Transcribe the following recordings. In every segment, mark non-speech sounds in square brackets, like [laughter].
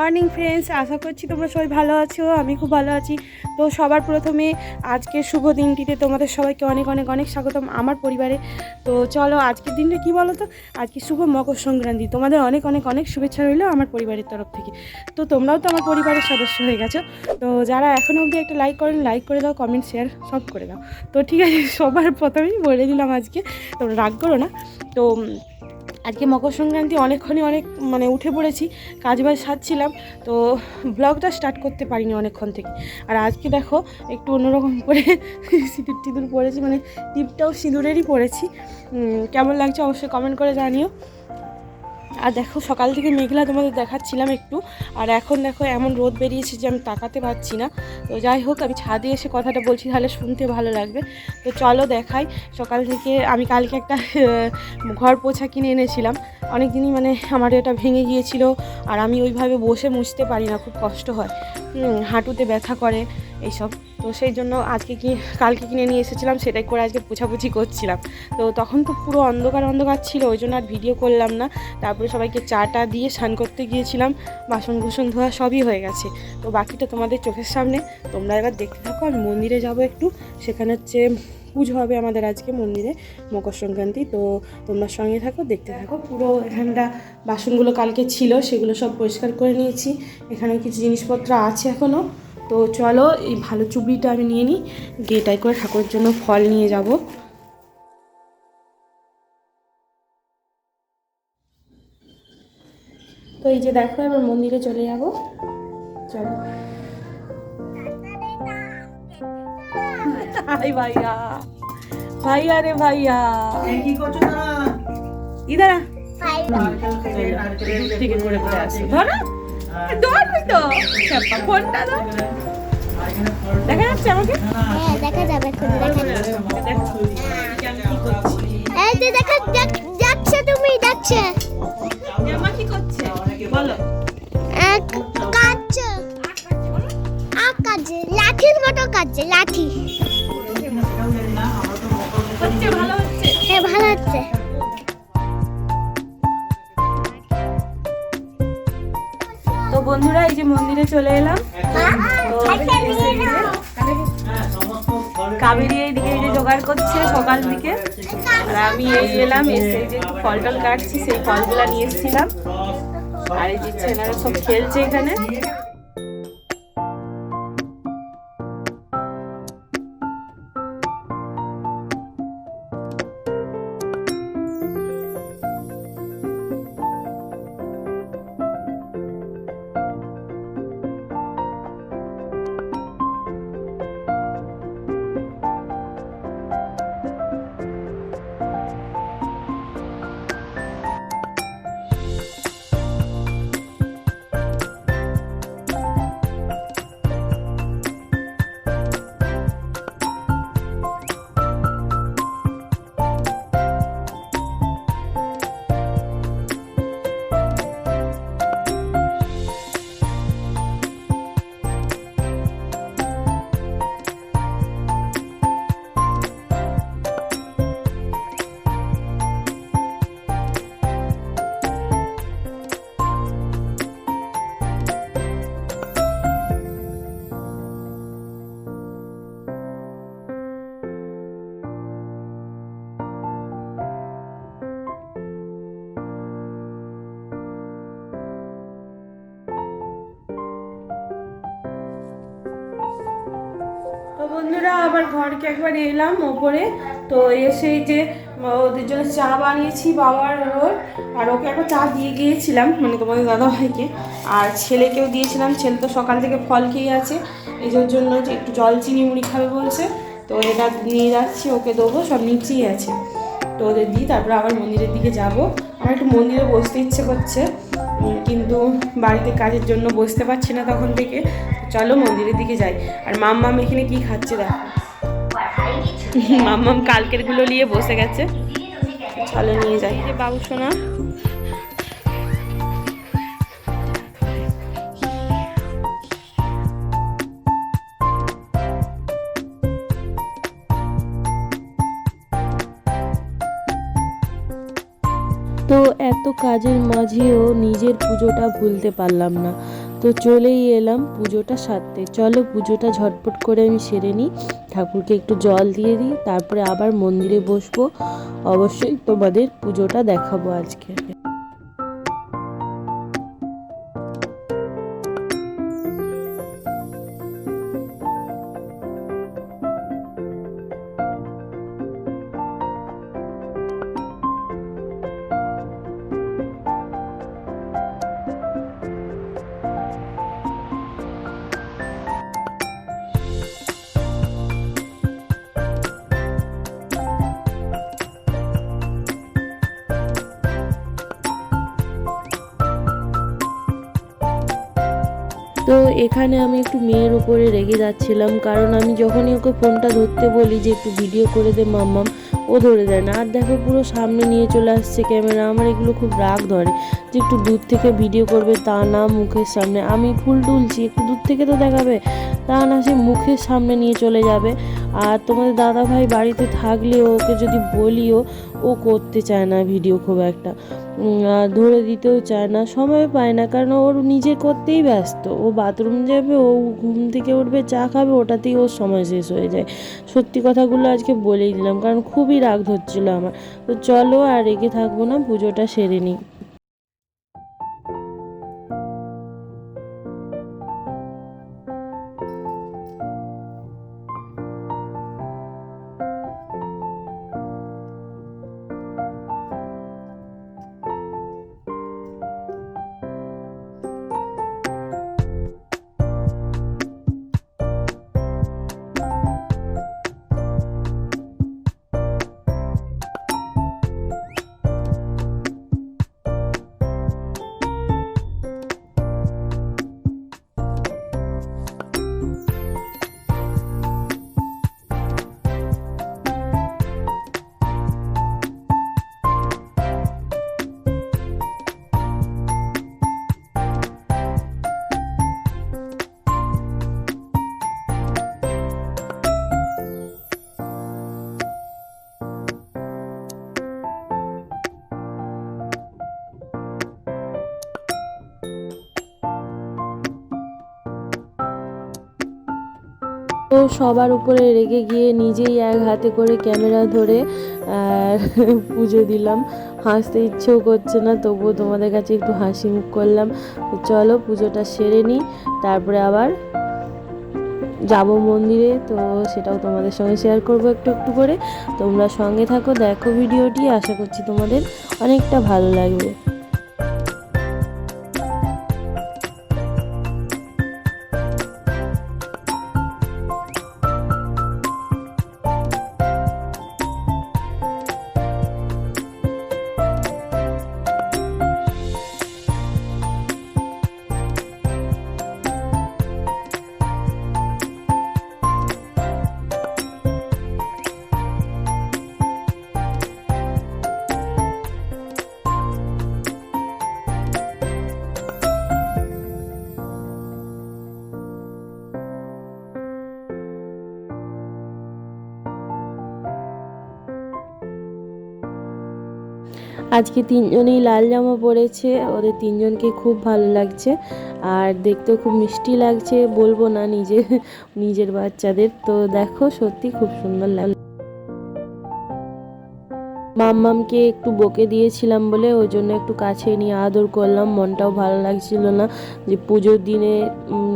Morning friends আশা করছি তোমরা সবাই ভালো আছো, আমি খুব ভালো আছি। তো সবার প্রথমে আজকে শুভ দিনটিতে তোমাদের সবাইকে অনেক অনেক অনেক স্বাগতম আমার পরিবারে। তো চলো আজকের দিনটা কি বলো তো আজকে শুভ মকর সংক্রান্তি। তোমাদের অনেক অনেক অনেক শুভেচ্ছা রইল আমার পরিবারের তরফ থেকে। তো তোমরাও তো আমার পরিবারের সদস্য হয়ে গেছো। তো যারা এখনও অবধি একটা লাইক করেন লাইক করে দাও কমেন্ট শেয়ার সব করে দাও। তো ঠিক আছে, সবার প্রথমেই বলে দিলাম আজকে, তোমরা রাগ করো না। তো আজকে মকর সংক্রান্তি অনেকক্ষণই অনেক মানে উঠে পড়েছি, কাজ বাজ সারছিলাম, তো ব্লগটা স্টার্ট করতে পারিনি অনেকক্ষণ থেকে। আর আজকে দেখো, একটু অন্যরকম করে [laughs] সিঁদুর টিঁদুর পড়েছি মানে টিপটাও সিঁদুরেরই পড়েছি কেমন লাগছে অবশ্যই কমেন্ট করে জানিও। আর দেখো, সকাল থেকে মেঘলা তোমাদের দেখাচ্ছিলাম একটু। আর এখন দেখো, এমন রোদ বেরিয়েছে যে আমি তাকাতে পারছি না। তো যাই হোক, আমি ছাদে এসে কথাটা বলছি, তাহলে শুনতে ভালো লাগবে। তো চলো দেখাই, সকাল থেকে আমি কালকে একটা ঘর পোছা কিনে এনেছিলাম। অনেক দিনই মানে আমার এটা ভেঙে গিয়েছিল, আর আমি ওইভাবে বসে মুছতে পারি না, খুব কষ্ট হয়। হাঁটুতে ব্যথা করে, এইসব। তো সেই জন্য আজকে কি, কালকে কিনে নিয়ে এসেছিলাম, সেটাই করে আজকে পোছাপুছি করছিলাম। তো তখন তো পুরো অন্ধকার অন্ধকার ছিল, ওই জন্য আর ভিডিও করলাম না। তারপরে সবাইকে চাটা দিয়ে স্নান করতে গিয়েছিলাম বাসন কুসন ধোয়া সবই হয়ে গেছে। তো বাকিটা তোমাদের চোখের সামনে, তোমরা এবার দেখতে থাকো, আর মন্দিরে যাব একটু। সেখানে হচ্ছে পুজো হবে আমাদের আজকে মন্দিরে, মকর সংক্রান্তি। তো তোমরা সঙ্গে থাকো, দেখতে থাকো। পুরো এখানটা বাসনগুলো কালকে ছিল, সেগুলো সব পরিষ্কার করে নিয়েছি। এখানে কিছু জিনিসপত্র আছে এখনও তো চলো এই ভালো চুবড়িটা আমি নিয়ে নিই। গেটাই করে ঠাকুরের জন্য ফল নিয়ে যাব। তো এই যে দেখো এবার মন্দিরে চলে যাব। চলো। হাই ভাইয়া। ভাইয়া রে ভাইয়া। কি করছ তারা? ইদারা করে করে আসি ধরো। ধরবি তো? দেখা যাচ্ছে আমাকে? হ্যাঁ আমি এই এলাম, এসে যে ফল টল কাটছি, সেই ফলগুলো নিয়ে এসেছিলাম। আর এই যে ছেলেরা সব খেলছে এখানে। আবার ঘরকে একবার এলাম ওপরে। তো এসে যে ওদের জন্য চা বানিয়েছি বাবার ওর, আর ওকে একবার চা দিয়ে গিয়েছিলাম মানে তোমাদের দাদা ভাইকে। আর ছেলেকেও দিয়েছিলাম, ছেলে তো সকাল থেকে ফল খেয়ে আছে। ওর জন্য যে একটু জল চিনি মুড়ি খাবে বলছে। তো এটা নিয়ে যাচ্ছি, ওকে দেবো, সব নিচেই আছে। তো ওদের দিই তারপর আবার মন্দিরের দিকে যাব। আমার একটু মন্দিরে বসতে ইচ্ছে করছে কিন্তু বাড়িতে কাজের জন্য বসতে পারছি না তখন থেকে। চলো মন্দিরের দিকে যাই। আর মাম্মাম এখানে কি খাচ্ছে দেখো। [laughs] মাম্মাম কালকেরগুলো নিয়ে বসে গেছে। চলো নিয়ে যাই। এই যে বাবু সোনা। তো এত কাজের মাঝেও নিজের পুজোটা ভুলতে পারলাম না। তো চলেই এলাম পুজোটা সারতে। চলো পুজোটা ঝটপট করে আমি সেরে নিই। ঠাকুরকে একটু জল দিয়ে দিই, তারপরে আবার মন্দিরে বসবো। অবশ্যই তোমাদের পুজোটা দেখাবো আজকে। এখানে আমি একটু মেয়ের উপরে রেগে যাচ্ছিলাম, কারণ আমি যখনই ওকে ফোনটা ধরতে বলি যে একটু ভিডিও করে দে মাম্মাম, ও ধরে দেয় না। আর দেখো পুরো সামনে নিয়ে চলে আসছে ক্যামেরা, আমার এগুলো খুব রাগ ধরে যে একটু দূর থেকে ভিডিও করবে তা না মুখের সামনে। আমি ফুল তুলছি, একটু দূর থেকে তো দেখাবে, তা না সে মুখের সামনে নিয়ে চলে যাবে। আর তোমাদের দাদা ভাই বাড়িতে থাকলেও ওকে যদি বলিও, ও করতে চায় না ভিডিও খুব একটা। ধরে দিতেও চায় না, সময় পায় না, কারণ ওর নিজে করতেই ব্যস্ত। ও বাথরুম যাবে, ও ঘুম থেকে উঠবে, চা খাবে, ওটাতেই ওর সময় শেষ হয়ে যায়। সত্যি কথাগুলো আজকে বলেই দিলাম, কারণ খুবই রাগ ধরছিল আমার। তো চলো আর রেগে থাকব না, পুজোটা সেরে নিই। সবার উপরে রেগে গিয়ে নিজেই এক হাতে করে ক্যামেরা ধরে পুজো দিলাম। হাসতে ইচ্ছেও করছে না, তবুও তোমাদের কাছে একটু হাসি মুখ করলাম। চলো পুজোটা সেরে নিই তারপরে আবার যাব মন্দিরে। তো সেটাও তোমাদের সঙ্গে শেয়ার করব একটু একটু করে। তোমরা সঙ্গে থাকো, দেখো ভিডিওটি। আশা করছি তোমাদের অনেকটা ভালো লাগবে। আজকে তিনজনেই লাল জামা পরেছে, ওদের তিনজনকে খুব ভালো লাগছে। আর দেখতেও খুব মিষ্টি লাগছে, বলব না নিজে, নিজের বাচ্চাদের। তো দেখো, সত্যি খুব সুন্দর লাগল মাম্মামকে একটু বকে দিয়েছিলাম বলে, ওই জন্য একটু কাছে নিয়ে আদর করলাম। মনটাও ভালো লাগছিল না যে পুজোর দিনে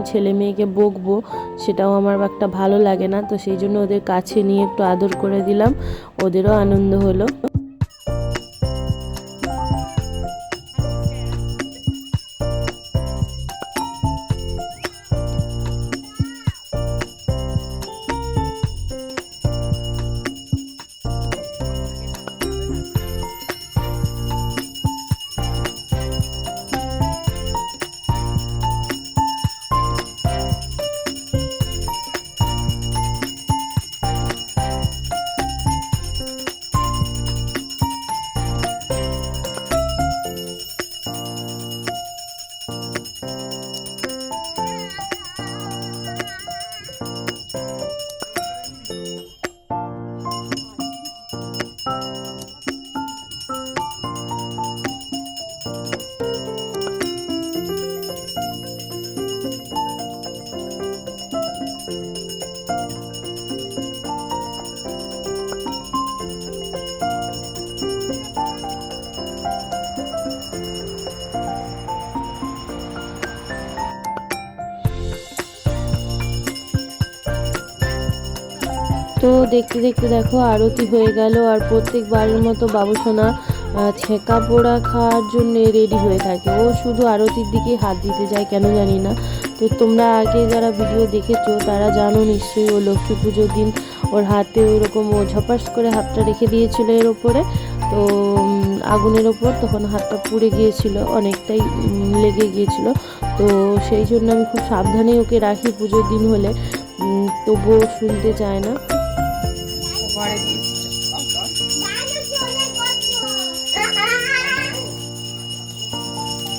ছেলে মেয়েকে বকবো, সেটাও আমার একটা ভালো লাগে না। তো সেই জন্য ওদের কাছে নিয়ে একটু আদর করে দিলাম। ওদেরও আনন্দ হলো। দেখতে দেখতে দেখো, আরতি হয়ে গেল আর প্রত্যেকবারের মতো বাবুসোনা ছেঁকা পোড়া খাওয়ার জন্য রেডি হয়ে থাকে। ও শুধু আরতির দিকে হাত দিতে যায়, কেন জানি না। তো তোমরা আগে যারা ভিডিও দেখেছ, তারা জানো নিশ্চয়ই ও লক্ষ্মী পুজোর দিন ওর হাতে ওইরকম ও ঝপাস করে হাতটা রেখে দিয়েছিল এর ওপরে। তো আগুনের ওপর তখন হাতটা পুড়ে গিয়েছিল, অনেকটাই লেগে গিয়েছিল। তো সেই জন্য আমি খুব সাবধানে ওকে রাখি পুজোর দিন হলে। তবুও শুনতে চায় না। ঘরে দিয়েছি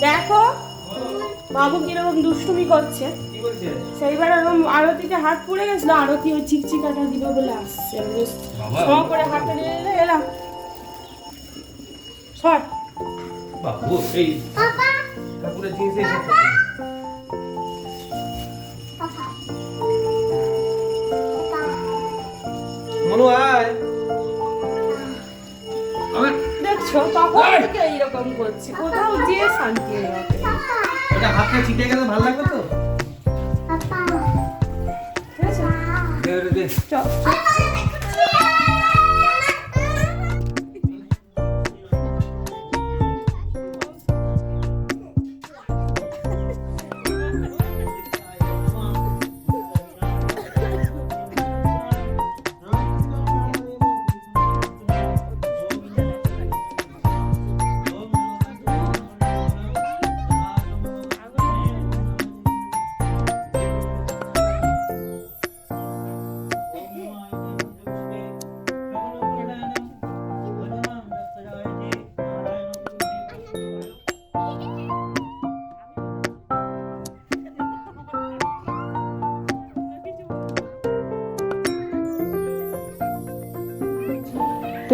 দেখো বাবু কীরকম দুষ্টুমি করছে। সেইবার ওরকম আরতিতে হাত পুড়ে গেছিল আরতি ওই চিকচিকাটা দিবে বলে আসছে। করে হাতে নিয়ে এলাম। সর। বাবু এই কাপড়ের জিনিস মনু আয়। দেখছ তখন থেকে এইরকম করছি। কোথাও যেয়ে শান্তি নেই ওকে। ওটা ছিটে গেলে ভালো লাগবে তো? ঠিক আছে দে দে। চল।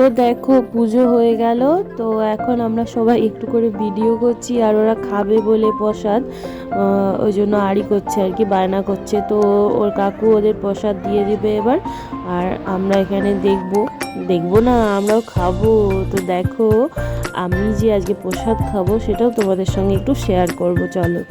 তো দেখো পুজো হয়ে গেল, তো এখন আমরা সবাই একটু করে ভিডিও করছি আর ওরা খাবে বলে প্রসাদ ওই জন্য আড়ি করছে আর কি, বায়না করছে। তো ওর কাকু ওদের প্রসাদ দিয়ে দিবে এবার, আর আমরা এখানে দেখব, দেখব না, আমরাও খাব। তো দেখো, আমি যে আজকে প্রসাদ খাব সেটাও তোমাদের সঙ্গে একটু শেয়ার করব, চলো।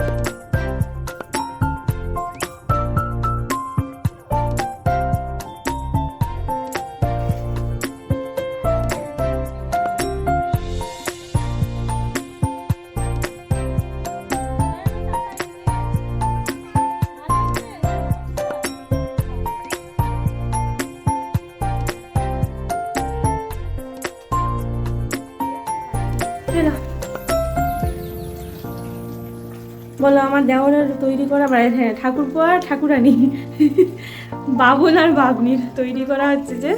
আমার দেওয়ার তৈরি করা মানে হ্যাঁ ঠাকুর আর ঠাকুরানি। বাবুল আর বাবনির তৈরি করা হচ্ছে যে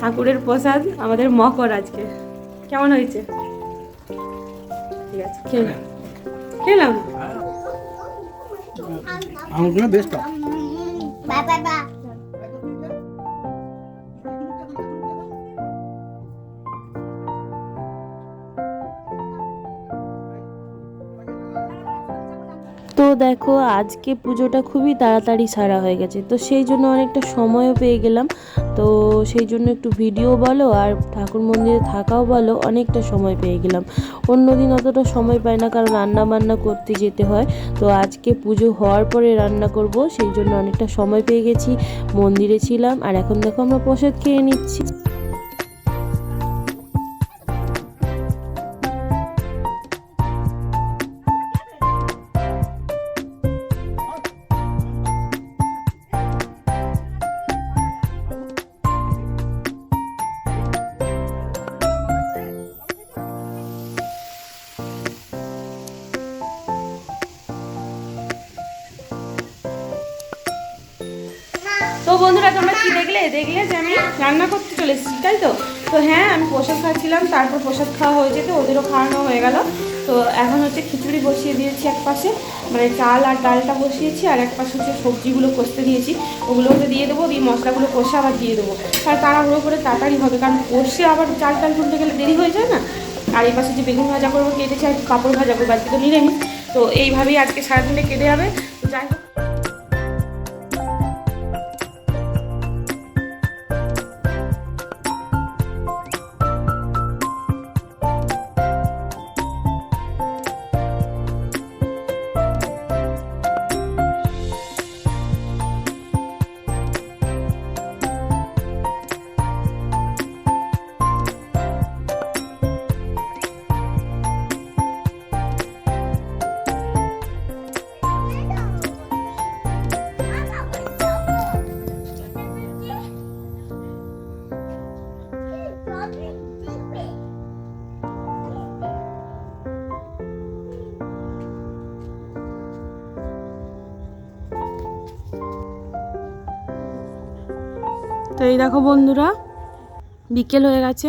ঠাকুরের প্রসাদ আমাদের মকর আজকে। কেমন হয়েছে? ঠিক আছে খেলাম খেলাম বেশ দেখো, আজকে পুজোটা খুবই তাড়াতাড়ি সারা হয়ে গেছে। তো সেই জন্য অনেকটা সময়ও পেয়ে গেলাম। তো সেই জন্য একটু ভিডিও বলো আর ঠাকুর মন্দিরে থাকাও বলো, অনেকটা সময় পেয়ে গেলাম। অন্যদিন অতটা সময় পাই না, কারণ রান্না বান্না করতে যেতে হয়। তো আজকে পুজো হওয়ার পরে রান্না করব, সেই জন্য অনেকটা সময় পেয়ে গেছি। মন্দিরে ছিলাম, আর এখন দেখো আমরা প্রসাদ খেয়ে নিচ্ছি। বন্ধুরা, তোমরা কি দেখলে? দেখলে যে আমি রান্না করতে চলে এসেছি, তাই তো? তো হ্যাঁ আমি প্রসাদ খাচ্ছিলাম, তারপর প্রসাদ খাওয়া হয়েছে তো ওদেরও খাওয়ানো হয়ে গেল। তো এখন হচ্ছে খিচুড়ি বসিয়ে দিয়েছি এক পাশে মানে চাল আর ডালটা বসিয়েছি, আর এক পাশে হচ্ছে সবজিগুলো কষতে দিয়েছি। ওগুলো হচ্ছে দিয়ে দেবো, দিয়ে মশলাগুলো কষে আবার দিয়ে দেবো। আর তাড়াহুড়ো করে তাড়াতাড়ি হবে, কারণ কষে আবার চাল টাল তুলতে গেলে দেরি হয়ে যায় না? আর এই পাশে যে বেগুন ভাজা করব, কেটেছি আর কাপড় ভাজা করব, আজকে তো নিরামিষ। তো এইভাবেই আজকে সারাদিনটা কেটে যাবে। তো যাই হোক। এই দেখো বন্ধুরা, বিকেল হয়ে গেছে।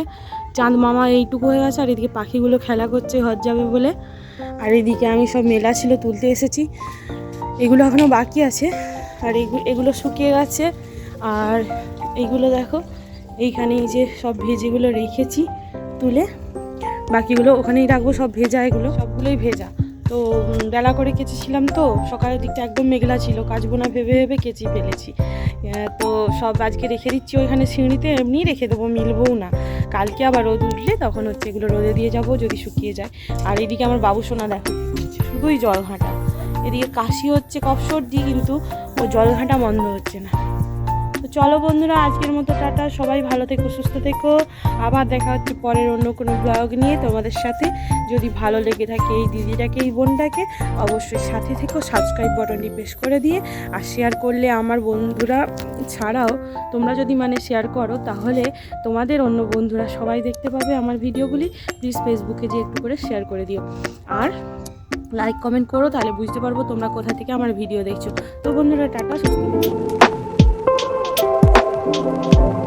চাঁদ মামা এইটুকু হয়ে গেছে, আর এদিকে পাখিগুলো খেলা করছে, ঘর যাবে বলে। আর এদিকে আমি সব মেলা ছিল তুলতে এসেছি। এগুলো এখনও বাকি আছে। আর এগুলো শুকিয়ে গেছে। আর এইগুলো দেখো এইখানে এই যে সব ভেজেগুলো রেখেছি তুলে। বাকিগুলো ওখানেই রাখব, সব ভেজা এগুলো, সবগুলোই ভেজা। তো বেলা করে কেচেছিলাম তো, সকালের দিকটা একদম মেঘলা ছিল, কাচবো না ভেবে ভেবে কেচি ফেলেছি। তো সব আজকে রেখে দিচ্ছি ওইখানে সিঁড়িতে এমনি রেখে দেবো, মিলবও না। কালকে আবার রোদ উঠলে তখন হচ্ছে এগুলো রোদে দিয়ে যাব, যদি শুকিয়ে যায়। আর এদিকে আমার বাবু সোনা দেখো, শুধুই জল ঘাঁটা এদিকে কাশি হচ্ছে কফ সর্দি কিন্তু, ও জল ঘাঁটা বন্ধ হচ্ছে না। চলো বন্ধুরা, আজকের মতো টাটা। সবাই ভালো থেকো, সুস্থ থেকো। আবার দেখা হচ্ছে পরের অন্য কোনো ব্লগ নিয়ে তোমাদের সাথে। যদি ভালো লেগে থাকে এই দিদিটাকে, এই বোনটাকে, অবশ্যই সাথে থেকো সাবস্ক্রাইব বাটনটি প্রেস করে দিয়ে। আর শেয়ার করলে আমার বন্ধুরা ছাড়াও তোমরা যদি মানে শেয়ার করো, তাহলে তোমাদের অন্য বন্ধুরা সবাই দেখতে পাবে আমার ভিডিওগুলি। প্লিজ ফেসবুকে যে একটু করে শেয়ার করে দিও। আর লাইক কমেন্ট করো, তাহলে বুঝতে পারব তোমরা কোথা থেকে আমার ভিডিও দেখছ। তো বন্ধুরা, টাটা, সুস্থ থেকো।